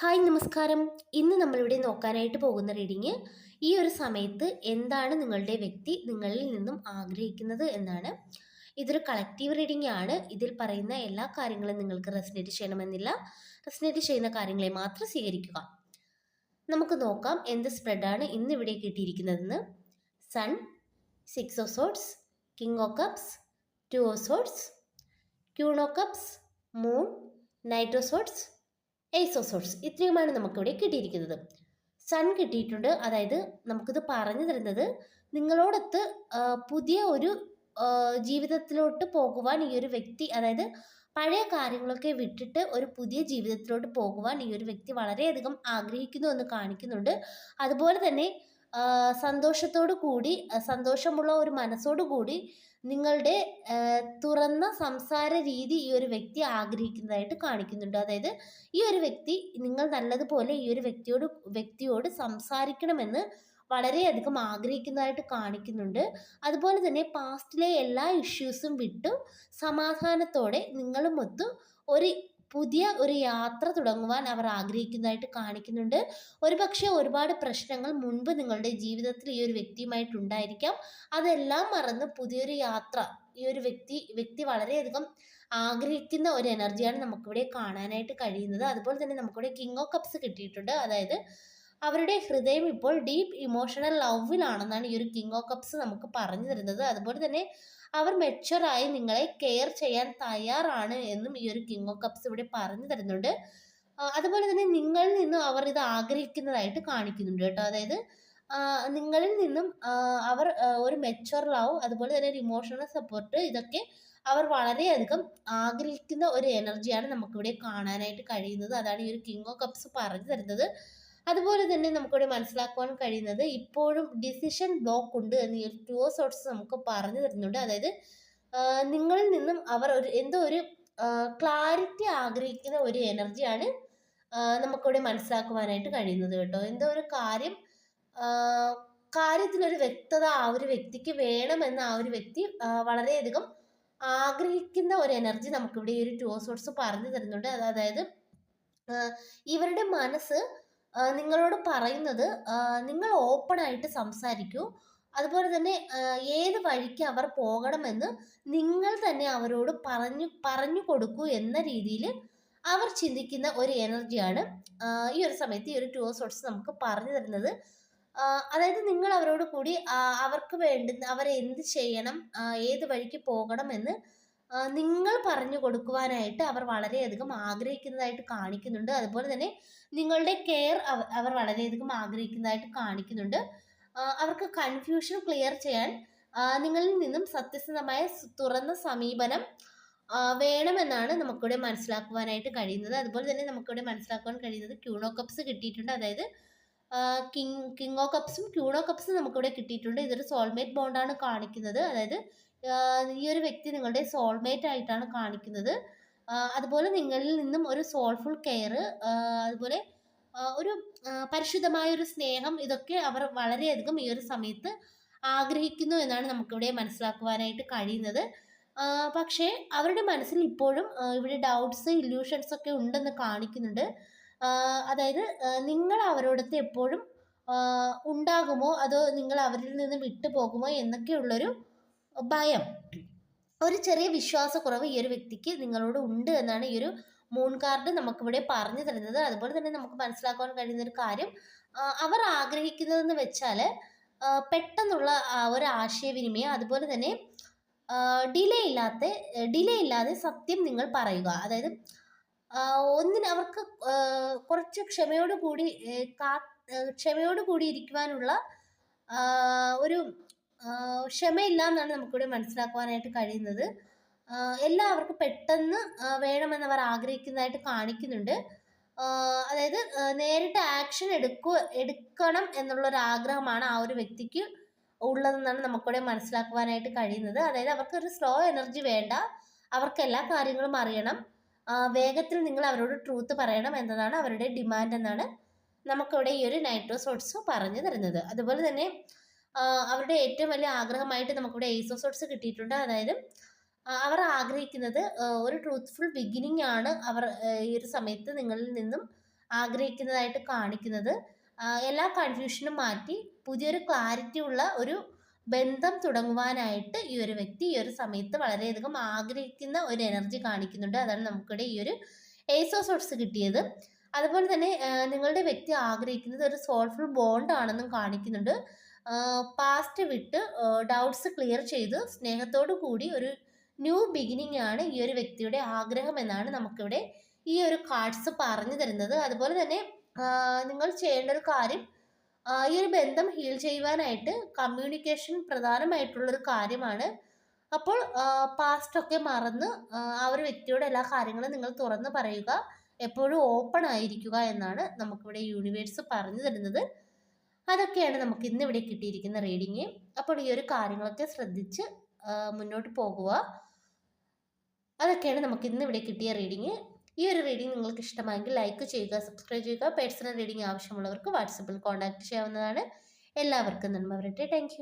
Hi നമസ്കാരം. ഇന്ന് നമ്മളിവിടെ നോക്കാനായിട്ട് പോകുന്ന റീഡിങ് ഈ ഒരു സമയത്ത് എന്താണ് നിങ്ങളുടെ വ്യക്തി നിങ്ങളിൽ നിന്നും ആഗ്രഹിക്കുന്നത് എന്നാണ്. ഇതൊരു കളക്റ്റീവ് റീഡിംഗ് ആണ്. ഇതിൽ പറയുന്ന എല്ലാ കാര്യങ്ങളും നിങ്ങൾക്ക് റെസിനേറ്റ് ചെയ്യണമെന്നില്ല. റെസിനേറ്റ് ചെയ്യുന്ന കാര്യങ്ങളെ മാത്രം സ്വീകരിക്കുക. നമുക്ക് നോക്കാം എന്ത് സ്പ്രെഡാണ് ഇന്ന് ഇവിടെ കിട്ടിയിരിക്കുന്നതെന്ന്. Sun six of swords king of cups two of swords queen of cups moon knight of swords ace of swords ഇത്രയുമാണ് നമുക്കിവിടെ കിട്ടിയിരിക്കുന്നത്. സൺ കിട്ടിയിട്ടുണ്ട്. അതായത് നമുക്കിത് പറഞ്ഞു തരുന്നത് നിങ്ങളോടൊത്ത് പുതിയ ഒരു ജീവിതത്തിലോട്ട് പോകുവാൻ ഈ ഒരു വ്യക്തി അതായത് പഴയ കാര്യങ്ങളൊക്കെ വിട്ടിട്ട് ഒരു പുതിയ ജീവിതത്തിലോട്ട് പോകുവാൻ ഈ ഒരു വ്യക്തി വളരെയധികം ആഗ്രഹിക്കുന്നു എന്ന് കാണിക്കുന്നുണ്ട്. അതുപോലെ തന്നെ സന്തോഷത്തോടു കൂടി സന്തോഷമുള്ള ഒരു മനസ്സോടു കൂടി നിങ്ങളുടെ തുറന്ന സംസാര രീതി ഈ ഒരു വ്യക്തി ആഗ്രഹിക്കുന്നതായിട്ട് കാണിക്കുന്നുണ്ട്. അതായത് ഈ ഒരു വ്യക്തി നിങ്ങൾ നല്ലതുപോലെ ഈ ഒരു വ്യക്തിയോട് വ്യക്തിയോട് സംസാരിക്കണമെന്ന് വളരെയധികം ആഗ്രഹിക്കുന്നതായിട്ട് കാണിക്കുന്നുണ്ട്. അതുപോലെ തന്നെ പാസ്റ്റിലെ എല്ലാ ഇഷ്യൂസും വിട്ടു സമാധാനത്തോടെ നിങ്ങളും നിങ്ങളുമൊത്ത് ഒരു പുതിയ ഒരു യാത്ര തുടങ്ങുവാൻ അവർ ആഗ്രഹിക്കുന്നതായിട്ട് കാണിക്കുന്നുണ്ട്. ഒരുപക്ഷെ ഒരുപാട് പ്രശ്നങ്ങൾ മുൻപ് നിങ്ങളുടെ ജീവിതത്തിൽ ഈ ഒരു വ്യക്തിയുമായിട്ടുണ്ടായിരിക്കാം. അതെല്ലാം മറന്ന് പുതിയൊരു യാത്ര ഈ ഒരു വ്യക്തി വ്യക്തി വളരെയധികം ആഗ്രഹിക്കുന്ന ഒരു എനർജിയാണ് നമുക്കിവിടെ കാണാനായിട്ട് കഴിയുന്നത്. അതുപോലെ തന്നെ നമുക്കിവിടെ കിങ് ഓഫ് കപ്സ് കിട്ടിയിട്ടുണ്ട്. അതായത് അവരുടെ ഹൃദയം ഇപ്പോൾ ഡീപ്പ് ഇമോഷണൽ ലവിലാണെന്നാണ് ഈ ഒരു കിങ് ഓഫ് കപ്സ് നമുക്ക് പറഞ്ഞു തരുന്നത്. അതുപോലെ തന്നെ അവർ മെച്ചുവറായി നിങ്ങളെ കെയർ ചെയ്യാൻ തയ്യാറാണ് എന്നും ഈ ഒരു കിങ് ഓഫ് കപ്സ് ഇവിടെ പറഞ്ഞു തരുന്നുണ്ട്. അതുപോലെ തന്നെ നിങ്ങളിൽ നിന്നും അവർ ഇത് ആഗ്രഹിക്കുന്നതായിട്ട് കാണിക്കുന്നുണ്ട് കേട്ടോ. അതായത് നിങ്ങളിൽ നിന്നും അവർ ഒരു മെച്ചുവർ ലവ് അതുപോലെ തന്നെ ഒരു ഇമോഷണൽ സപ്പോർട്ട് ഇതൊക്കെ അവർ വളരെയധികം ആഗ്രഹിക്കുന്ന ഒരു എനർജിയാണ് നമുക്കിവിടെ കാണാനായിട്ട് കഴിയുന്നത്. അതാണ് ഈ ഒരു കിങ് ഓഫ് കപ്സ് പറഞ്ഞു തരുന്നത്. അതുപോലെ തന്നെ നമുക്കിവിടെ മനസ്സിലാക്കുവാൻ കഴിയുന്നത് ഇപ്പോഴും ഡിസിഷൻ ബ്ലോക്ക് ഉണ്ട് എന്ന് ഈ ടു സോട്ട്സ് നമുക്ക് പറഞ്ഞു തരുന്നുണ്ട്. അതായത് നിങ്ങളിൽ നിന്നും അവർ ഒരു എന്തോ ഒരു ക്ലാരിറ്റി ആഗ്രഹിക്കുന്ന ഒരു എനർജിയാണ് നമുക്കിവിടെ മനസ്സിലാക്കുവാനായിട്ട് കഴിയുന്നത് കേട്ടോ. എന്തോ ഒരു കാര്യം കാര്യത്തിനൊരു വ്യക്തത ആ ഒരു വ്യക്തിക്ക് വേണമെന്ന് ആ ഒരു വ്യക്തി വളരെയധികം ആഗ്രഹിക്കുന്ന ഒരു എനർജി നമുക്കിവിടെ ഈ ഒരു ടു സോട്ട്സ് പറഞ്ഞു തരുന്നുണ്ട്. അതായത് ഇവരുടെ മനസ്സ് നിങ്ങളോട് പറയുന്നത് നിങ്ങൾ ഓപ്പൺ ആയിട്ട് സംസാരിക്കൂ. അതുപോലെ തന്നെ ഏത് വഴിക്ക് അവർ പോകണമെന്ന് നിങ്ങൾ തന്നെ അവരോട് പറഞ്ഞു പറഞ്ഞു കൊടുക്കൂ എന്ന രീതിയിൽ അവർ ചിന്തിക്കുന്ന ഒരു എനർജിയാണ് ഈ ഒരു സമയത്ത് ഈ ഒരു ടു സോർട്സ് നമുക്ക് പറഞ്ഞു തരുന്നത്. അതായത് നിങ്ങൾ അവരോട് കൂടി അവർക്ക് വേണ്ടുന്ന അവരെ എന്ത് ചെയ്യണം ഏത് വഴിക്ക് പോകണമെന്ന് ആ, നിങ്ങൾ പറഞ്ഞു കൊടുക്കുവാനായിട്ട് അവർ വളരെയധികം ആഗ്രഹിക്കുന്നതായിട്ട് കാണിക്കുന്നുണ്ട്. അതുപോലെ തന്നെ നിങ്ങളുടെ കെയർ അവർ വളരെയധികം ആഗ്രഹിക്കുന്നതായിട്ട് കാണിക്കുന്നുണ്ട്. അവർക്ക് കൺഫ്യൂഷൻ ക്ലിയർ ചെയ്യാൻ നിങ്ങളിൽ നിന്നും സത്യസന്ധമായ തുറന്ന സമീപനം വേണമെന്നാണ് നമുക്കിവിടെ മനസ്സിലാക്കുവാനായിട്ട് കഴിയുന്നത്. അതുപോലെ തന്നെ നമുക്കിവിടെ മനസ്സിലാക്കുവാൻ കഴിയുന്നത് ക്യൂണോ കപ്സ് കിട്ടിയിട്ടുണ്ട്. അതായത് കിങ് കിങ് ഓ കപ്സും ക്യൂണോ കപ്സും നമുക്കിവിടെ കിട്ടിയിട്ടുണ്ട്. ഇതൊരു സോൾമേറ്റ് ബോണ്ടാണ് കാണിക്കുന്നത്. അതായത് ഈ ഒരു വ്യക്തി നിങ്ങളുടെ സോൾമേറ്റ് ആയിട്ടാണ് കാണിക്കുന്നത്. അതുപോലെ നിങ്ങളിൽ നിന്നും ഒരു സോൾഫുൾ കെയർ അതുപോലെ ഒരു പരിശുദ്ധമായ ഒരു സ്നേഹം ഇതൊക്കെ അവർ വളരെയധികം ഈ ഒരു സമയത്ത് ആഗ്രഹിക്കുന്നു എന്നാണ് നമുക്കിവിടെ മനസ്സിലാക്കുവാനായിട്ട് കഴിയുന്നത്. പക്ഷേ അവരുടെ മനസ്സിൽ ഇപ്പോഴും ഇവിടെ ഡൗട്ട്സ് ഇല്യൂഷൻസ് ഒക്കെ ഉണ്ടെന്ന് കാണിക്കുന്നുണ്ട്. അതായത് നിങ്ങൾ അവരോടത്ത് എപ്പോഴും ഉണ്ടാകുമോ? അതോ നിങ്ങൾ അവരിൽ നിന്ന് വിട്ടു പോകുമോ എന്നൊക്കെയുള്ളൊരു ഭയം. ഒരു ചെറിയ വിശ്വാസക്കുറവ് ഈ ഒരു വ്യക്തിക്ക് നിങ്ങളോട് ഉണ്ട് എന്നാണ് ഈ ഒരു മൂൺ കാർഡ് നമുക്കിവിടെ പറഞ്ഞു തരുന്നത്. അതുപോലെ തന്നെ നമുക്ക് മനസ്സിലാക്കാൻ കഴിയുന്ന ഒരു കാര്യം അവർ ആഗ്രഹിക്കുന്നതെന്ന് വെച്ചാൽ പെട്ടെന്നുള്ള ഒരു ആശയവിനിമയം അതുപോലെ തന്നെ ഡിലേ ഇല്ലാത്ത ഡിലേ ഇല്ലാതെ സത്യം നിങ്ങൾ പറയുക. അതായത് ഒന്നിന് അവർക്ക് കുറച്ച് ക്ഷമയോട് കൂടി ഏ, കാ ക്ഷമയോടുകൂടി ക്ഷമയോട് കൂടി ഇരിക്കുവാനുള്ള ഒരു ക്ഷമയില്ല എന്നാണ് നമുക്കിവിടെ മനസ്സിലാക്കുവാനായിട്ട് കഴിയുന്നത്. എല്ലാവർക്കും പെട്ടെന്ന് ആ, വേണമെന്ന് അവർ ആഗ്രഹിക്കുന്നതായിട്ട് കാണിക്കുന്നുണ്ട്. അതായത് നേരിട്ട് ആക്ഷൻ എടുക്കുക എടുക്കണം എന്നുള്ളൊരു ആഗ്രഹമാണ് ആ ഒരു വ്യക്തിക്ക് ഉള്ളതെന്നാണ് നമുക്കിവിടെ മനസ്സിലാക്കുവാനായിട്ട് കഴിയുന്നത്. അതായത് അവർക്ക് ഒരു സ്ലോ എനർജി വേണ്ട. അവർക്ക് എല്ലാ കാര്യങ്ങളും അറിയണം. വേഗത്തിൽ നിങ്ങൾ അവരോട് ട്രൂത്ത് പറയണം എന്നതാണ് അവരുടെ ഡിമാൻഡ് എന്നാണ് നമുക്കിവിടെ ഈ ഒരു നൈറ്റോ സോട്ട്സ് പറഞ്ഞു തരുന്നത്. അതുപോലെ തന്നെ അവരുടെ ഏറ്റവും വലിയ ആഗ്രഹമായിട്ട് നമുക്കിവിടെ ഓഫ് സോട്സ് കിട്ടിയിട്ടുണ്ട്. അതായത് അവർ ആഗ്രഹിക്കുന്നത് ഒരു ട്രൂത്ത്ഫുൾ ബിഗിനിങ് ആണ് അവർ ഈ ഒരു സമയത്ത് നിങ്ങളിൽ നിന്നും ആഗ്രഹിക്കുന്നതായിട്ട് കാണിക്കുന്നത്. എല്ലാ കൺഫ്യൂഷനും മാറ്റി പുതിയൊരു ക്ലാരിറ്റി ഉള്ള ഒരു ബന്ധം തുടങ്ങുവാനായിട്ട് ഈ ഒരു വ്യക്തി ഈ ഒരു സമയത്ത് വളരെയധികം ആഗ്രഹിക്കുന്ന ഒരു എനർജി കാണിക്കുന്നുണ്ട്. അതാണ് നമുക്കിവിടെ ഈ ഒരു ഏസോ സോട്സ് കിട്ടിയത്. അതുപോലെ തന്നെ നിങ്ങളുടെ വ്യക്തി ആഗ്രഹിക്കുന്നത് ഒരു സോൾഫുൾ ബോണ്ട് ആണെന്നും കാണിക്കുന്നുണ്ട്. പാസ്റ്റ് വിട്ട് ഡൗട്ട്സ് ക്ലിയർ ചെയ്ത് സ്നേഹത്തോടു കൂടി ഒരു ന്യൂ ബിഗിനിങ് ആണ് ഈ ഒരു വ്യക്തിയുടെ ആഗ്രഹം എന്നാണ് നമുക്കിവിടെ ഈ ഒരു കാർഡ്സ് പറഞ്ഞു തരുന്നത്. അതുപോലെ തന്നെ നിങ്ങൾ ചെയ്യേണ്ട ഒരു കാര്യം ഈ ഒരു ബന്ധം ഹീൽ ചെയ്യുവാനായിട്ട് കമ്മ്യൂണിക്കേഷൻ പ്രധാനമായിട്ടുള്ളൊരു കാര്യമാണ്. അപ്പോൾ പാസ്റ്റൊക്കെ മറന്ന് ആ ഒരു വ്യക്തിയുടെ എല്ലാ കാര്യങ്ങളും നിങ്ങൾ തുറന്ന് പറയുക എപ്പോഴും ഓപ്പൺ ആയിരിക്കുക എന്നാണ് നമുക്കിവിടെ യൂണിവേഴ്സ് പറഞ്ഞു തരുന്നത്. അതൊക്കെയാണ് നമുക്ക് ഇന്ന് ഇവിടെ കിട്ടിയിരിക്കുന്ന റീഡിങ് അപ്പോൾ ഈ ഒരു കാര്യങ്ങളൊക്കെ ശ്രദ്ധിച്ച് മുന്നോട്ട് പോകുക. അതൊക്കെയാണ് നമുക്ക് ഇന്ന് ഇവിടെ കിട്ടിയ റീഡിങ് ഈ ഒരു റീഡിംഗ് നിങ്ങൾക്ക് ഇഷ്ടമായെങ്കിൽ ലൈക്ക് ചെയ്യുക സബ്സ്ക്രൈബ് ചെയ്യുക. പേഴ്സണൽ റീഡിംഗ് ആവശ്യമുള്ളവർക്ക് വാട്സപ്പിൽ കോൺടാക്ട് ചെയ്യാവുന്നതാണ്. എല്ലാവർക്കും നന്മ വരട്ടെ. താങ്ക്